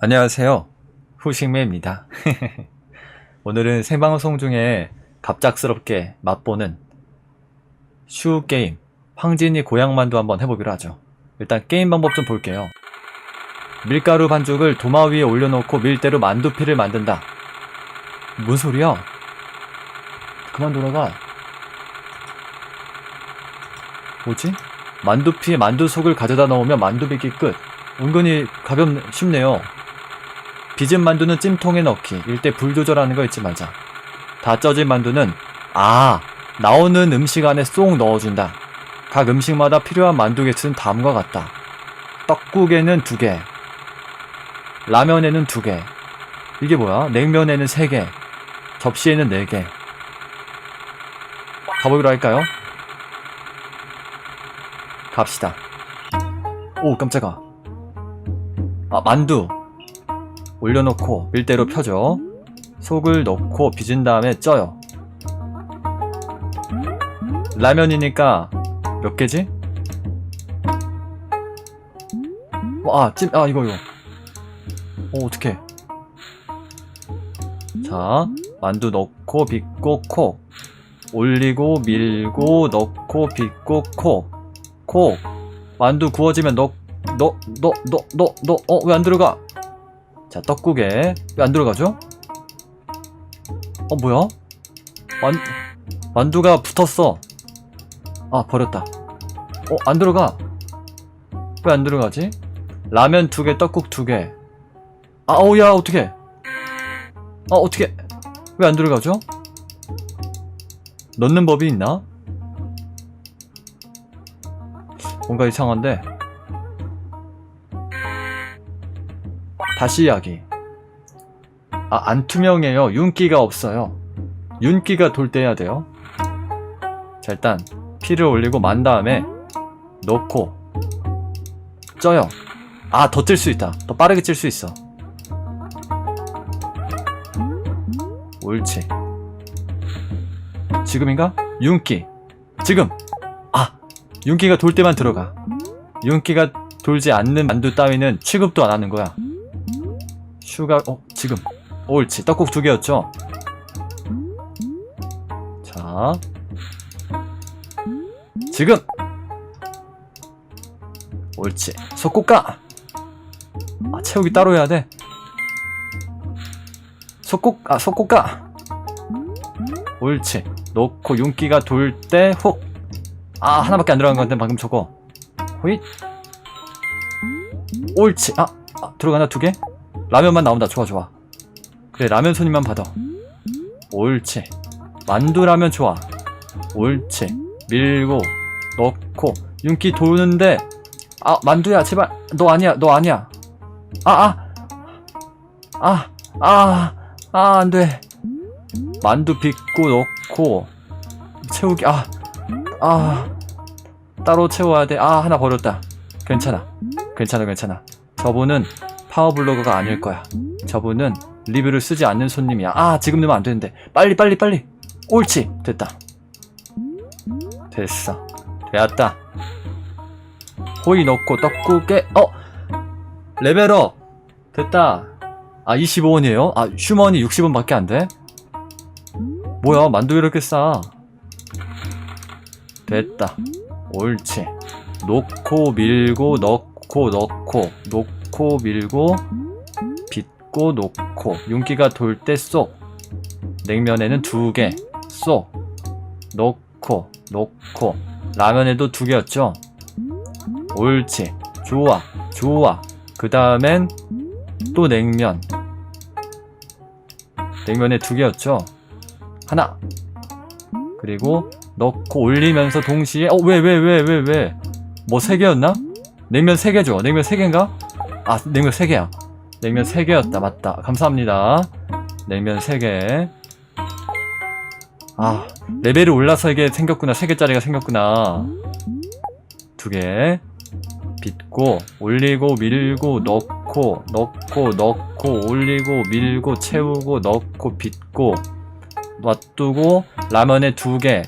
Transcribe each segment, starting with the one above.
안녕하세요. 후식매입니다. 오늘은 생방송 중에 갑작스럽게 맛보는 슈 게임 황진이 고향만두 한번 해보기로 하죠. 일단 게임 방법 좀 볼게요. 밀가루 반죽을 도마 위에 올려놓고 밀대로 만두피를 만든다. 뭔 소리야? 그만 돌아가. 뭐지? 만두피에 만두 속을 가져다 넣으면 만두 빚기 끝. 은근히 가볍, 쉽네요. 빚은 만두는 찜통에 넣기. 일대 불 조절하는 거 잊지 말자. 다 쪄진 만두는 아 나오는 음식 안에 쏙 넣어준다. 각 음식마다 필요한 만두 개수는 다음과 같다. 떡국에는 두 개, 라면에는 두 개. 이게 뭐야? 냉면에는 세 개, 접시에는 네 개. 가보기로 할까요? 갑시다. 오 깜짝아. 아 만두. 올려놓고 밀대로 펴죠. 속을 넣고 빚은 다음에 쪄요. 라면이니까 몇 개지? 어, 아, 찜, 아, 이거, 이거. 어, 어떡해. 자, 만두 넣고, 빚고, 콕. 올리고, 밀고, 넣고, 빚고, 콕. 콕. 만두 구워지면 넣, 넣, 넣, 넣, 넣, 넣, 어, 왜 안 들어가? 자, 떡국에. 왜 안 들어가죠? 어, 뭐야? 만, 만두가 붙었어. 아, 버렸다. 어, 안 들어가. 왜 안 들어가지? 라면 두 개, 떡국 두 개. 아, 어, 야, 어떡해. 아, 어떡해. 왜안 들어가죠? 넣는 법이 있나? 뭔가 이상한데. 다시 이야기. 아, 안 투명해요. 윤기가 없어요. 윤기가 돌 때 해야 돼요. 자, 일단 피를 올리고 만 다음에 넣고 쪄요. 아, 더 찔 수 있다. 더 빠르게 찔 수 있어. 옳지. 지금인가? 윤기. 지금. 아, 윤기가 돌 때만 들어가. 윤기가 돌지 않는 만두 따위는 취급도 안 하는 거야. 슈가, 어, 지금. 옳지. 떡국 두 개였죠? 자. 지금! 옳지. 속국가! 아, 채우기 따로 해야 돼. 속국, 아, 속국가! 옳지. 놓고 윤기가 돌 때 훅! 아, 하나밖에 안 들어간 건데, 방금 저거. 호잇! 옳지. 아, 아 들어가나 두 개? 라면만 나온다. 좋아, 좋아. 그래, 라면 손님만 받아. 옳지. 만두 라면 좋아. 옳지. 밀고, 넣고, 윤기 도는데, 아, 만두야, 제발. 너 아니야, 너 아니야. 아, 아. 아, 아, 아, 안 돼. 만두 빚고 넣고, 채우기, 아, 아. 따로 채워야 돼. 아, 하나 버렸다. 괜찮아. 괜찮아, 괜찮아. 저분은 파워블로거가 아닐 거야. 저분은 리뷰를 쓰지 않는 손님이야. 아, 지금 넣으면 안 되는데. 빨리, 빨리, 빨리. 옳지. 됐다. 됐어. 되었다. 호이 넣고 떡국에, 어! 레벨업! 됐다. 아, 25원이에요? 아, 휴먼이 60원 밖에 안 돼? 뭐야, 만두 이렇게 싸. 됐다. 옳지. 놓고, 밀고, 넣고, 넣고, 놓고, 밀고, 빚고, 놓고, 윤기가 돌 때 쏙. 냉면에는 두 개, 쏙. 넣고, 놓고, 라면에도 두 개였죠? 옳지. 좋아, 좋아. 그 다음엔 또 냉면. 냉면에 두 개였죠? 하나. 그리고 넣고 올리면서 동시에 어 왜 왜 왜 왜 왜 뭐 세 개였나? 냉면 세 개죠. 냉면 세 개인가? 아 냉면 세 개야. 냉면 세 개였다. 맞다. 감사합니다. 냉면 세 개. 아 레벨이 올라서 이게 생겼구나. 세 개짜리가 생겼구나. 두 개. 빚고 올리고 밀고 넣고 넣고 넣고 올리고 밀고 채우고 넣고 빚고 놔두고 라면에 두 개.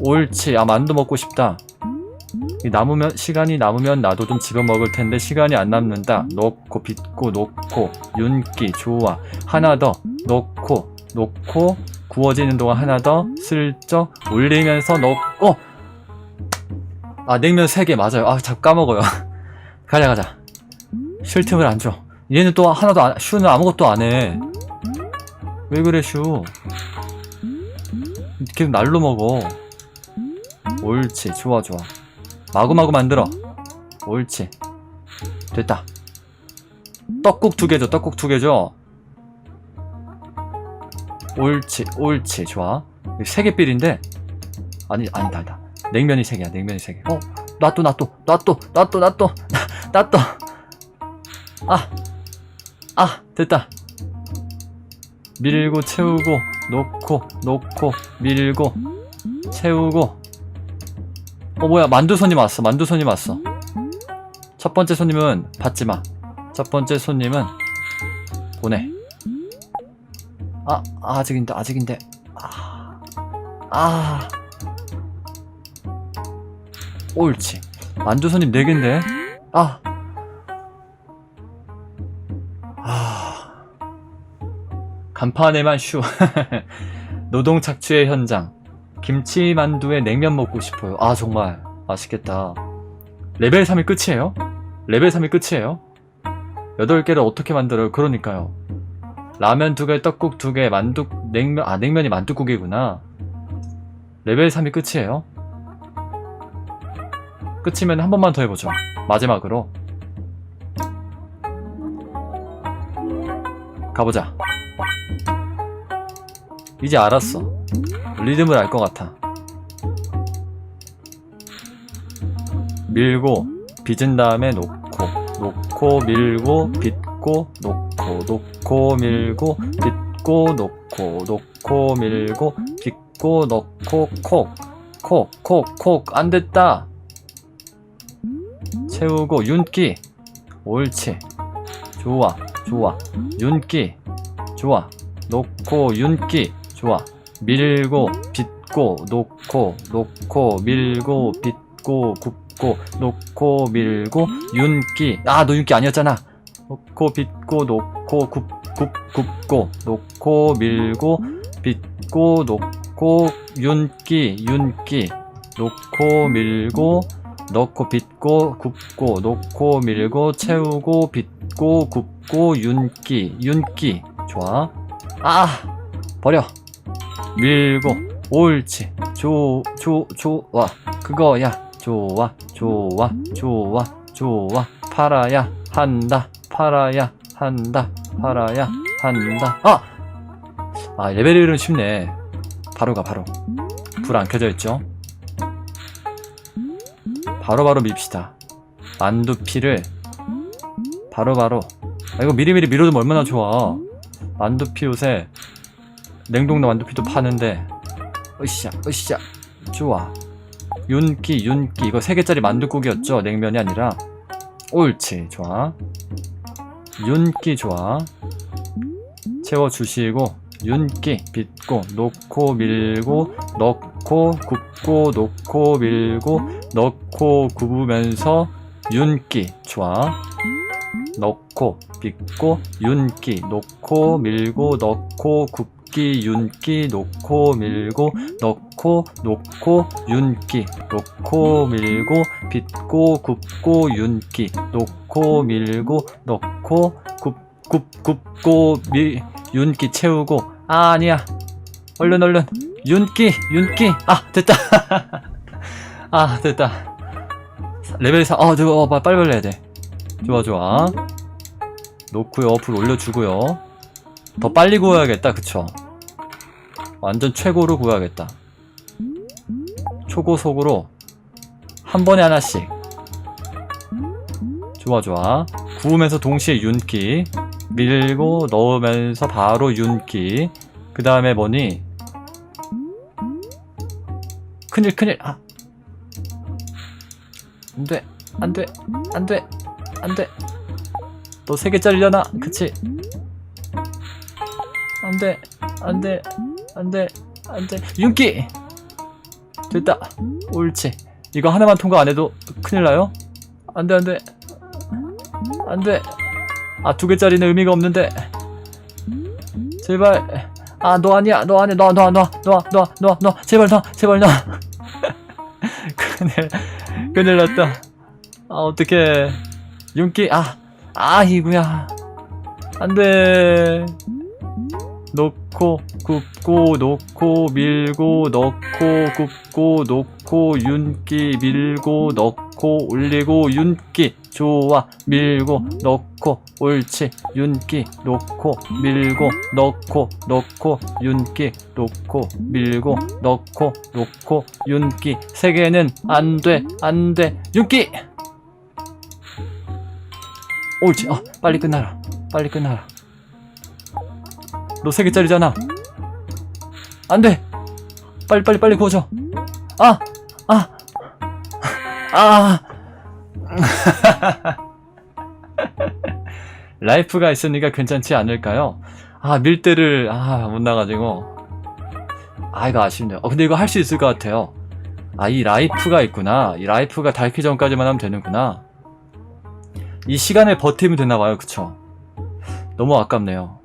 옳지. 아 만두 먹고 싶다. 이 남으면 시간이 남으면 나도 좀 집어 먹을 텐데 시간이 안 남는다. 넣고 빚고 놓고 윤기 좋아. 하나 더 넣고 놓고 구워지는 동안 하나 더 슬쩍 올리면서 넣고 아 냉면 3개 맞아요. 아 자꾸 까먹어요. 가자 가자. 쉴 틈을 안 줘. 얘는 또 하나도 안, 슈는 아무것도 안 해. 왜 그래 슈? 계속 날로 먹어. 옳지 좋아 좋아. 마구마구 만들어. 옳지. 됐다. 떡국 두 개죠 떡국 두 개죠. 옳지 옳지 좋아. 세개 빌인데 아니 아니다 아니다. 냉면이 세 개야 냉면이 세 개. 어 놔또 놔또 놔또 놔또 놔또 놔또 아, 아, 됐다. 밀고 채우고 놓고 놓고 밀고 채우고. 어 뭐야 만두 손님 왔어. 만두 손님 왔어. 첫 번째 손님은 받지 마. 첫 번째 손님은 보내. 아 아직인데 아직인데. 아, 아. 옳지. 만두 손님 네 개인데. 아. 아... 간판에만 슈. 노동 착취의 현장. 김치 만두에 냉면 먹고 싶어요. 아, 정말 맛있겠다. 레벨 3이 끝이에요? 레벨 3이 끝이에요? 8개를 어떻게 만들어요? 그러니까요. 라면 2개, 떡국 2개, 만두, 냉면, 아, 냉면이 만두국이구나. 레벨 3이 끝이에요? 끝이면 한 번만 더 해보죠. 마지막으로. 가보자. 이제 알았어. 리듬을 알 것 같아. 밀고 빚은 다음에 놓고 놓고 밀고 빚고 놓고 놓고 밀고 빚고 놓고 놓고 밀고 빚고 놓고 콕콕콕콕 안 됐다. 채우고 윤기 옳지 좋아 좋아 윤기 좋아 놓고 윤기 좋아. 밀고 빚고 놓고 놓고 밀고 빚고 굽고 놓고 밀고 윤기. 아 너 윤기 아니었잖아. 놓고 빚고 놓고 굽, 굽, 굽고 놓고 밀고 빚고 놓고 윤기 윤기. 놓고 밀고 넣고 빚고 굽고 놓고 밀고 채우고 빚고 굽고 윤기 윤기. 좋아. 아 버려 밀고 옳지. 조 조 좋아 그거야. 좋아 좋아 좋아 좋아 팔아야 한다. 팔아야 한다. 팔아야 한다. 아! 아 레벨 1은 쉽네. 바로 가 바로. 불 안 켜져 있죠? 바로바로 밉시다. 만두피를 바로 바로. 아, 이거 미리미리 밀어두면 얼마나 좋아. 만두피 요새 냉동도 만두피도 파는데. 으쌰 으쌰. 좋아. 윤기 윤기. 이거 3개짜리 만두국이었죠? 냉면이 아니라. 옳지. 좋아. 윤기 좋아. 채워주시고 윤기 빚고 놓고 밀고 넣고 굽고 놓고 밀고 넣고 굽으면서 윤기 좋아. 넣고 빚고 윤기 놓고 밀고 넣고 굽 기 윤기 놓고 밀고 넣고 놓고 윤기. 놓고 밀고 빚고 굽고 윤기. 놓고 밀고 넣고 굽굽 굽고 밀 윤기 채우고. 아 아니야. 얼른 얼른. 윤기 윤기. 아 됐다. 아 됐다. 레벨 4 아, 저거 어, 빨리 빨리 해야 돼. 좋아 좋아. 놓고요. 불 올려주고요 더 빨리 구워야겠다 그쵸? 완전 최고로 구워야겠다. 초고속으로 한 번에 하나씩. 좋아 좋아. 구우면서 동시에 윤기 밀고 넣으면서 바로 윤기. 그 다음에 뭐니? 큰일 큰일. 아. 안돼 안돼 안돼 안돼. 또세 개짜리려나? 그치 안돼 안돼 안돼 안돼 윤기 됐다 옳지 이거 하나만 통과 안 해도 큰일 나요? 안 돼, 안 돼. 안 돼. 아, 두 개짜리는 의미가 없는데. 제발. 아, 너 아니야. 너 아니야. 너, 너, 너, 너, 너, 너, 너. 제발 너, 제발 너. 큰일, 큰일 났다. 아, 어떡해. 윤기, 아, 아, 이구야. 안 돼. 놓고, 굽고, 놓고, 밀고, 넣고, 굽고, 놓고, 윤기, 밀고, 넣고, 올리고, 윤기. 좋아. 밀고, 넣고, 옳지. 윤기, 놓고, 밀고, 넣고, 넣고, 윤기, 놓고, 밀고, 넣고, 놓고, 윤기. 세 개는 안 돼, 안 돼. 윤기! 옳지. 아, 빨리 끝나라. 빨리 끝나라. 너세 개짜리잖아. 안 돼. 빨리 빨리 빨리 구워줘. 아, 아, 아. 라이프가 있으니까 괜찮지 않을까요? 아 밀대를 아 못 나가지고 아 이거 아쉽네요. 어, 근데 이거 할 수 있을 것 같아요. 아 이 라이프가 있구나. 이 라이프가 닳기 전까지만 하면 되는구나. 이 시간을 버티면 되나 봐요. 그쵸? 너무 아깝네요.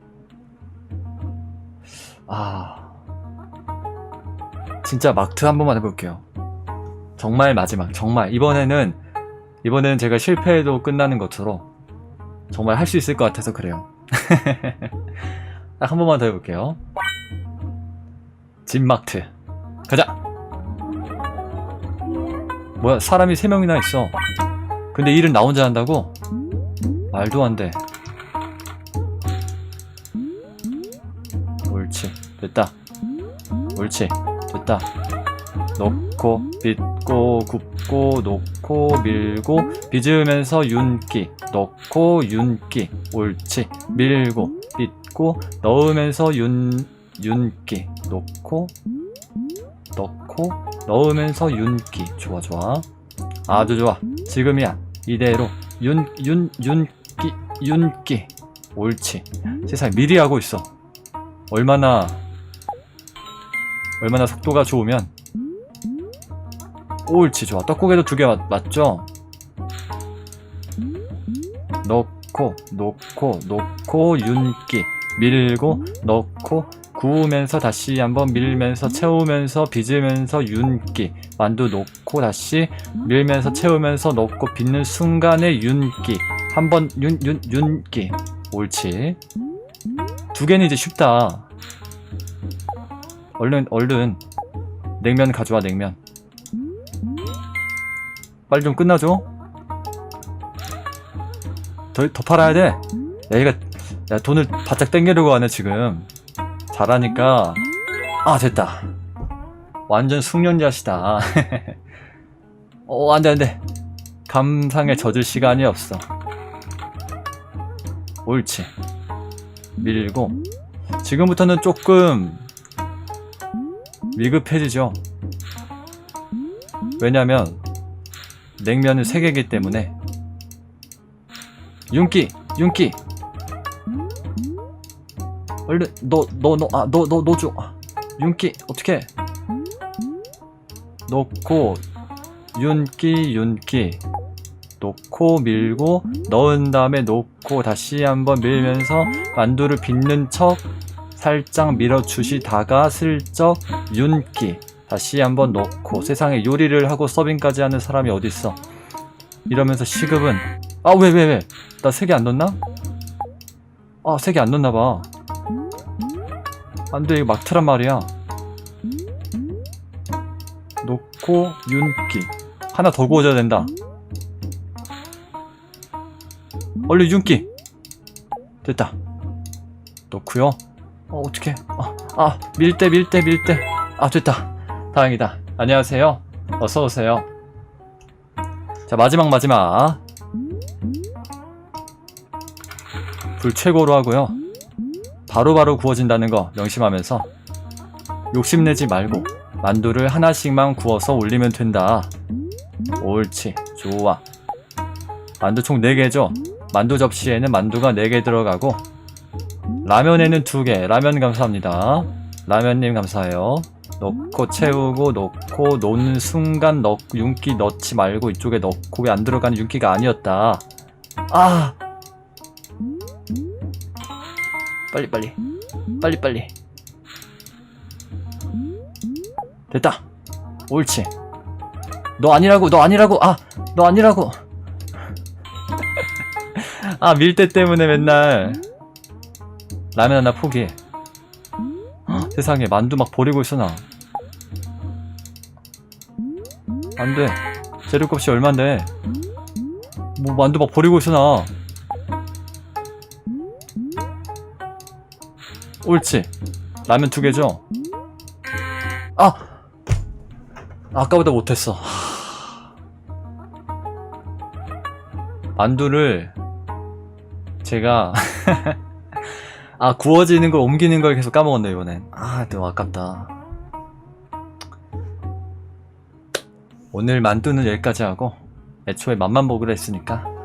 아. 진짜 막트 한 번만 해볼게요. 정말 마지막. 정말. 이번에는, 이번에는 제가 실패해도 끝나는 것으로 정말 할 수 있을 것 같아서 그래요. 딱 한 번만 더 해볼게요. 진막트. 가자! 뭐야, 사람이 세명이나 있어. 근데 일은 나 혼자 한다고? 말도 안 돼. 됐다. 옳지. 됐다. 넣고, 빚고, 굽고, 놓고, 밀고, 빚으면서 윤기. 넣고, 윤기. 옳지. 밀고, 빚고, 넣으면서 윤, 윤기. 놓고, 넣고, 넣으면서 윤기. 좋아, 좋아. 아주 좋아. 지금이야. 이대로. 윤, 윤, 윤기, 윤기. 옳지. 세상 미리 하고 있어. 얼마나, 얼마나 속도가 좋으면. 옳지, 좋아. 떡국에도 두 개 맞죠? 넣고, 놓고, 놓고, 윤기. 밀고, 넣고, 구우면서 다시 한번 밀면서 채우면서 빚으면서 윤기. 만두 놓고 다시 밀면서 채우면서 넣고 빚는 순간에 윤기 한번 윤 윤 윤기 옳지 두 개는 이제 쉽다 얼른 얼른 냉면 가져와 냉면 빨리 좀 끝나줘 더, 더 팔아야 돼 야, 얘가 야 돈을 바짝 땡기려고 하네 지금 잘하니까 아 됐다 완전 숙련자시다. 어, 안 돼, 안 돼. 감상에 젖을 시간이 없어. 옳지. 밀고. 지금부터는 조금 위급해지죠. 왜냐면, 냉면은 3개이기 때문에. 윤기! 윤기! 얼른, 너, 너, 너, 아, 너, 너, 너 줘. 윤기, 어떻게 놓고 윤기 윤기 놓고 밀고 넣은 다음에 놓고 다시 한번 밀면서 만두를 빚는 척 살짝 밀어주시다가 슬쩍 윤기 다시 한번 놓고 세상에 요리를 하고 서빙까지 하는 사람이 어딨어? 이러면서 시급은 아 왜 왜 왜? 나 세 개 안 넣었나? 아 세 개 안 넣었나 봐. 안돼 이거 막트란 말이야. 놓고 윤기. 하나 더 구워줘야 된다. 얼른 윤기. 됐다. 놓고요 어 어떡해. 아, 아 밀대 밀대 밀대. 아 됐다. 다행이다. 안녕하세요. 어서오세요. 자 마지막 마지막. 불 최고로 하고요. 바로 바로 구워진다는 거 명심하면서 욕심내지 말고 만두를 하나씩만 구워서 올리면 된다. 옳지, 좋아. 만두 총 4개죠? 만두 접시에는 만두가 4개 들어가고, 라면에는 2개, 라면 감사합니다. 라면님 감사해요. 넣고 채우고 넣고 놓는 순간 넣 윤기 넣지 말고 이쪽에 넣고 왜 안 들어가는 윤기가 아니었다. 아 빨리 빨리 빨리 빨리 됐다. 옳지. 너 아니라고 너 아니라고 아 너 아니라고. 아 밀대 때문에 맨날 라면 하나 포기. 헉, 세상에 만두 막 버리고 있어 나. 안 돼. 재료값이 얼만데? 뭐 만두 막 버리고 있어 나. 옳지. 라면 두 개죠? 아! 아까보다 못했어. 만두를 제가 아 구워지는 걸 옮기는 걸 계속 까먹었네 이번엔. 아 너무 아깝다. 오늘 만두는 여기까지 하고 애초에 맛만 먹으려 했으니까